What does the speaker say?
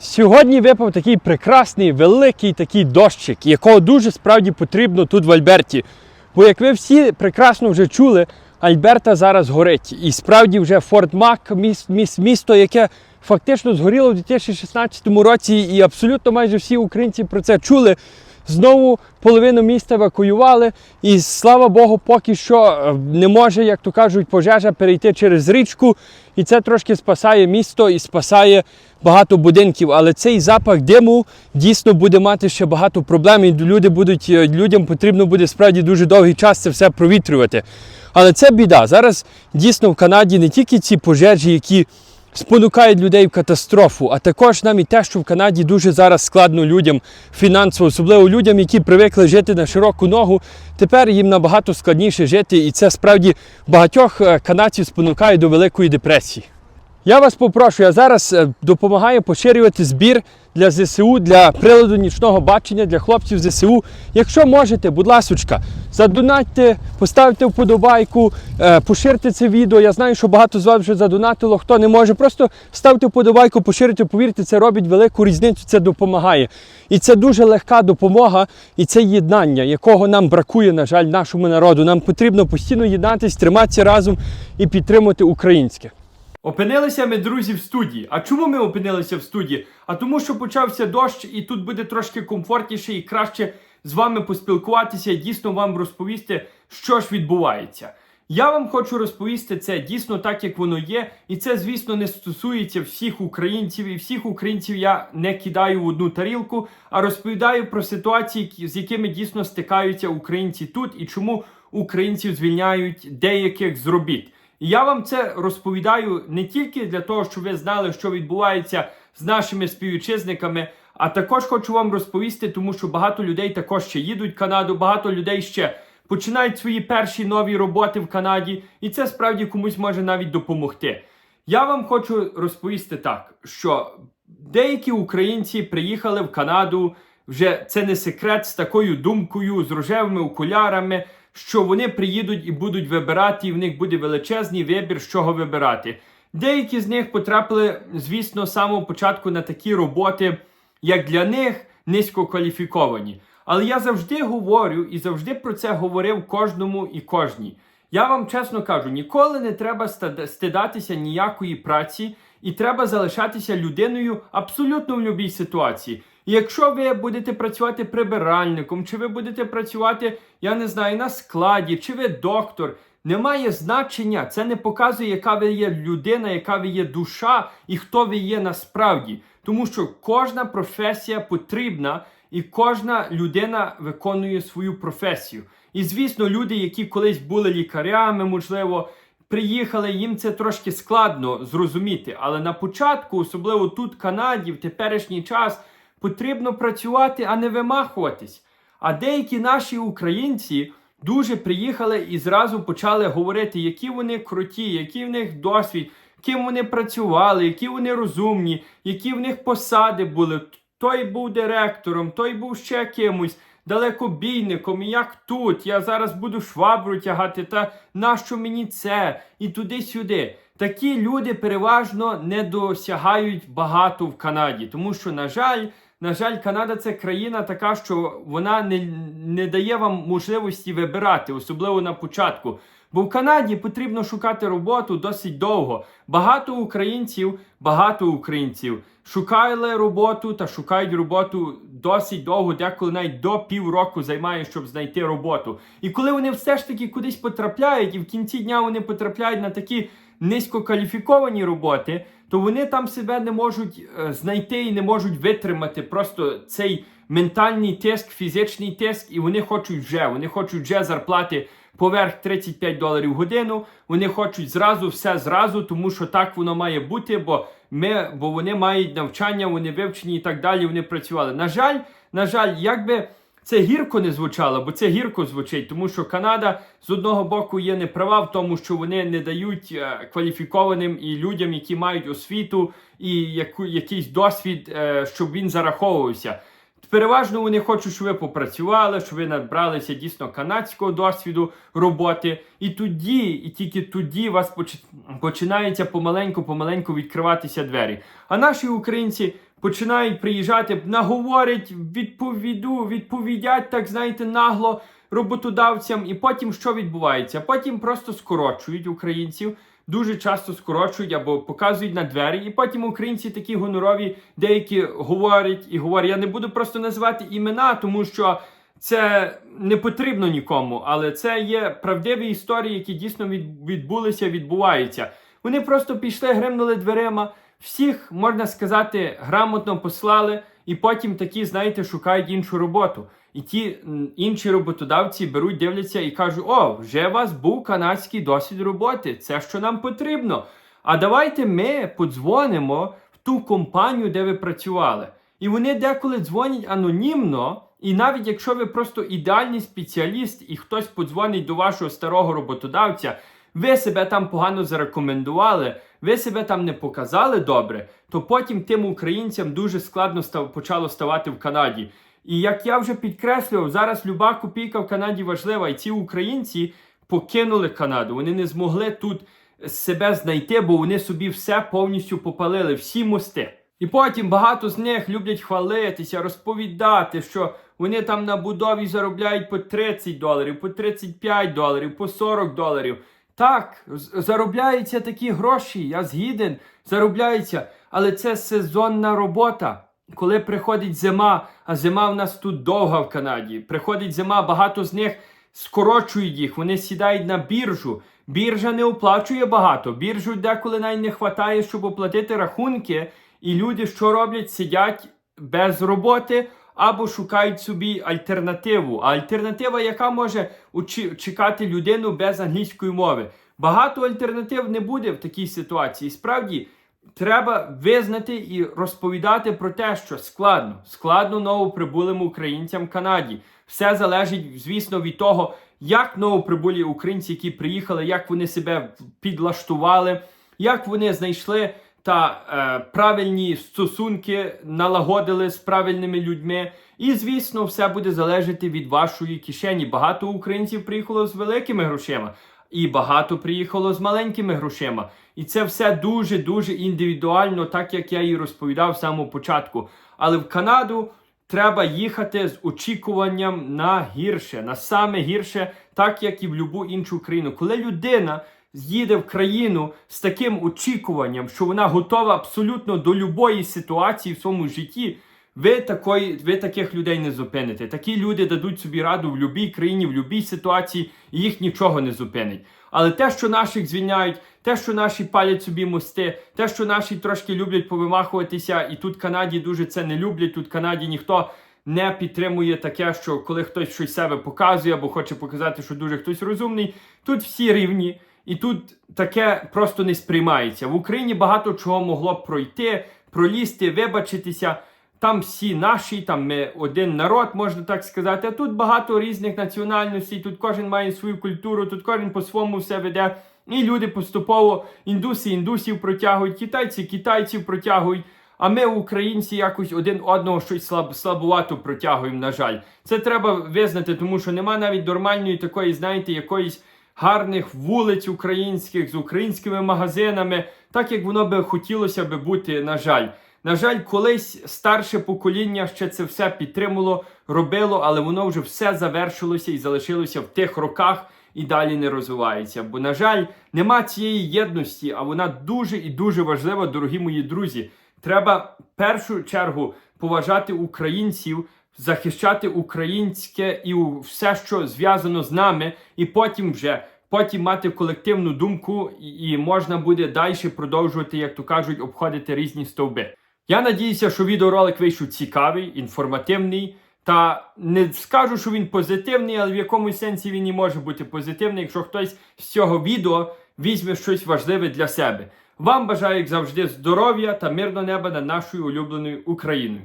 Сьогодні випав такий прекрасний, великий такий дощик, якого дуже справді потрібно тут в Альберті. Бо як ви всі прекрасно вже чули, Альберта зараз горить. І справді вже Форт Мак, міс- міс- місто, яке фактично згоріло в 2016 році, і абсолютно майже всі українці про це чули. Знову половину міста евакуювали, і слава Богу, поки що е, не може, як то кажуть, пожежа перейти через річку. І це трошки спасає місто і спасає багато будинків. Але цей запах диму дійсно буде мати ще багато проблем. І люди будуть, е, людям потрібно буде справді дуже довгий час це все провітрювати. Але це біда. Зараз дійсно в Канаді не тільки ці пожежі, які спонукають людей в катастрофу, а також нам те, що в Канаді дуже зараз складно людям фінансово, особливо людям, які привикли жити на широку ногу. Тепер їм набагато складніше жити, і це справді багатьох е, канадців спонукає до великої депресії. Я вас попрошу, я зараз е, допомагаю поширювати збір для ЗСУ, для приладу нічного бачення для хлопців ЗСУ. Якщо можете, будь ласочка, задонатьте, поставте вподобайку, е, поширте це відео. Я знаю, що багато з вас вже задонатило. Хто не може, просто ставте вподобайку, поширте, повірте, це робить велику різницю, це допомагає. І це дуже легка допомога, і це єднання, якого нам бракує, на жаль, нашому народу. Нам потрібно постійно єднатись, триматися разом і підтримувати українське. Опинилися ми, друзі, в студії. А чому ми опинилися в студії? А тому, що почався дощ, і тут буде трошки комфортніше і краще з вами поспілкуватися дійсно вам розповісти, що ж відбувається. Я вам хочу розповісти це дійсно так, як воно є, і це, звісно, не стосується всіх українців. І всіх українців я не кидаю в одну тарілку, а розповідаю про ситуації, з якими дійсно стикаються українці тут, і чому українців звільняють деяких з робіт. І я вам це розповідаю не тільки для того, щоб ви знали, що відбувається з нашими співвітчизниками, а також хочу вам розповісти, тому що багато людей також ще їдуть в Канаду, багато людей ще починають свої перші нові роботи в Канаді, і це справді комусь може навіть допомогти. Я вам хочу розповісти так, що деякі українці приїхали в Канаду. Вже це не секрет з такою думкою, з рожевими окулярами, що вони приїдуть і будуть вибирати, і в них буде величезний вибір, з чого вибирати. Деякі з них потрапили, звісно, з самого початку на такі роботи, як для них низькокваліфіковані. Але я завжди говорю і завжди про це говорив кожному і кожній. Я вам чесно кажу, ніколи не треба стидатися ніякої праці, і треба залишатися людиною абсолютно в будь-якій ситуації. Якщо ви будете працювати прибиральником, чи ви будете працювати, я не знаю, на складі, чи ви доктор, немає значення. Це не показує, яка ви є людина, яка ви є душа і хто ви є насправді. Тому що кожна професія потрібна, і кожна людина виконує свою професію. І звісно, люди, які колись були лікарями, можливо, приїхали, їм це трошки складно зрозуміти. Але на початку, особливо тут, в Канаді, в теперішній час, потрібно працювати, а не вимахуватись. А деякі наші українці дуже приїхали і зразу почали говорити, які вони круті, який в них досвід, ким вони працювали, які вони розумні, які в них посади були. Той був директором, той був ще кимось, далекобійником, і як тут. Я зараз буду швабру тягати, та нащо мені це? І туди-сюди. Такі люди переважно не досягають багато в Канаді, тому що, на жаль, на жаль, Канада це країна така, що вона не, не дає вам можливості вибирати, особливо на початку. Бо в Канаді потрібно шукати роботу досить довго. Багато українців, багато українців шукали роботу та шукають роботу досить довго, деколи навіть до півроку займає, щоб знайти роботу. І коли вони все ж таки кудись потрапляють, і в кінці дня вони потрапляють на такі низькокваліфіковані роботи, то вони там себе не можуть е, знайти і не можуть витримати просто цей ментальний тиск, фізичний тиск, і вони хочуть вже, вони хочуть вже зарплати поверх 35 доларів годину. Вони хочуть зразу все зразу, тому що так воно має бути, бо ми, бо вони мають навчання, вони вивчені і так далі. Вони працювали. На жаль, на жаль, якби. Це гірко не звучало, бо це гірко звучить, тому що Канада з одного боку є неправа в тому, що вони не дають е, кваліфікованим і людям, які мають освіту і яку, якийсь досвід, е, щоб він зараховувався. Переважно вони хочуть, щоб ви попрацювали, щоб ви набралися дійсно канадського досвіду роботи. І тоді, і тільки тоді у вас поч- починаються помаленьку-помаленьку відкриватися двері. А наші українці починають приїжджати, наговорять, відповіду, відповідять, так знаєте, нагло роботодавцям, і потім що відбувається? Потім просто скорочують українців. Дуже часто скорочують або показують на двері, і потім українці такі гонорові, деякі говорять і говорять. Я не буду просто називати імена, тому що це не потрібно нікому, але це є правдиві історії, які дійсно відбулися, відбуваються. Вони просто пішли, гримнули дверима, всіх, можна сказати, грамотно послали, і потім такі, знаєте, шукають іншу роботу. І ті інші роботодавці беруть, дивляться і кажуть: о, вже у вас був канадський досвід роботи, це що нам потрібно. А давайте ми подзвонимо в ту компанію, де ви працювали. І вони деколи дзвонять анонімно, і навіть якщо ви просто ідеальний спеціаліст і хтось подзвонить до вашого старого роботодавця, ви себе там погано зарекомендували, ви себе там не показали добре, то потім тим українцям дуже складно став, почало ставати в Канаді. І як я вже підкреслював, зараз люба копійка в Канаді важлива, і ці українці покинули Канаду. Вони не змогли тут себе знайти, бо вони собі все повністю попалили, всі мости. І потім багато з них люблять хвалитися, розповідати, що вони там на будові заробляють по 30 доларів, по 35 доларів, по 40 доларів. Так, заробляються такі гроші, я згіден, заробляються, але це сезонна робота. Коли приходить зима, а зима в нас тут довга в Канаді. Приходить зима, багато з них скорочують їх, вони сідають на біржу. Біржа не оплачує багато. Біржу деколи навіть не вистачає, щоб оплатити рахунки. І люди, що роблять, сидять без роботи або шукають собі альтернативу. А альтернатива, яка може чекати людину без англійської мови. Багато альтернатив не буде в такій ситуації. Справді, треба визнати і розповідати про те, що складно, складно новоприбулим українцям в Канаді. Все залежить, звісно, від того, як новоприбулі українці, які приїхали, як вони себе підлаштували, як вони знайшли та е, правильні стосунки налагодили з правильними людьми. І, звісно, все буде залежати від вашої кишені. Багато українців приїхало з великими грошима, і багато приїхало з маленькими грошима. І це все дуже дуже індивідуально, так як я і розповідав з самого початку. Але в Канаду треба їхати з очікуванням на гірше, на саме гірше, так як і в будь-яку іншу країну. Коли людина їде в країну з таким очікуванням, що вона готова абсолютно до любої ситуації в своєму житті. Ви такої, ви таких людей не зупините. Такі люди дадуть собі раду в будь-якій країні, в будь-якій ситуації, і їх нічого не зупинить. Але те, що наших звільняють, те, що наші палять собі мости, те, що наші трошки люблять повимахуватися, і тут Канаді дуже це не люблять. Тут Канаді ніхто не підтримує таке, що коли хтось щось себе показує або хоче показати, що дуже хтось розумний, тут всі рівні. І тут таке просто не сприймається. В Україні багато чого могло б пройти, пролізти, вибачитися. Там всі наші, там ми один народ, можна так сказати. А тут багато різних національностей, тут кожен має свою культуру, тут кожен по-своєму все веде. І люди поступово індуси індусів протягують, китайці китайців протягують. А ми, українці, якось один одного щось слаб, слабувато протягуємо, на жаль. Це треба визнати, тому що нема навіть нормальної такої, знаєте, якоїсь гарних вулиць українських з українськими магазинами, так як воно би хотілося би бути, на жаль. На жаль, колись старше покоління ще це все підтримало, робило, але воно вже все завершилося і залишилося в тих роках і далі не розвивається. Бо, на жаль, нема цієї єдності, а вона дуже і дуже важлива, дорогі мої друзі. Треба в першу чергу поважати українців, захищати українське і все, що зв'язано з нами, і потім вже потім мати колективну думку, і, можна буде далі продовжувати, як то кажуть, обходити різні стовби. Я надіюся, що відеоролик вийшов цікавий, інформативний. Та не скажу, що він позитивний, але в якомусь сенсі він і може бути позитивний, якщо хтось з цього відео візьме щось важливе для себе. Вам бажаю, як завжди, здоров'я та мирного неба над нашою улюбленою Україною.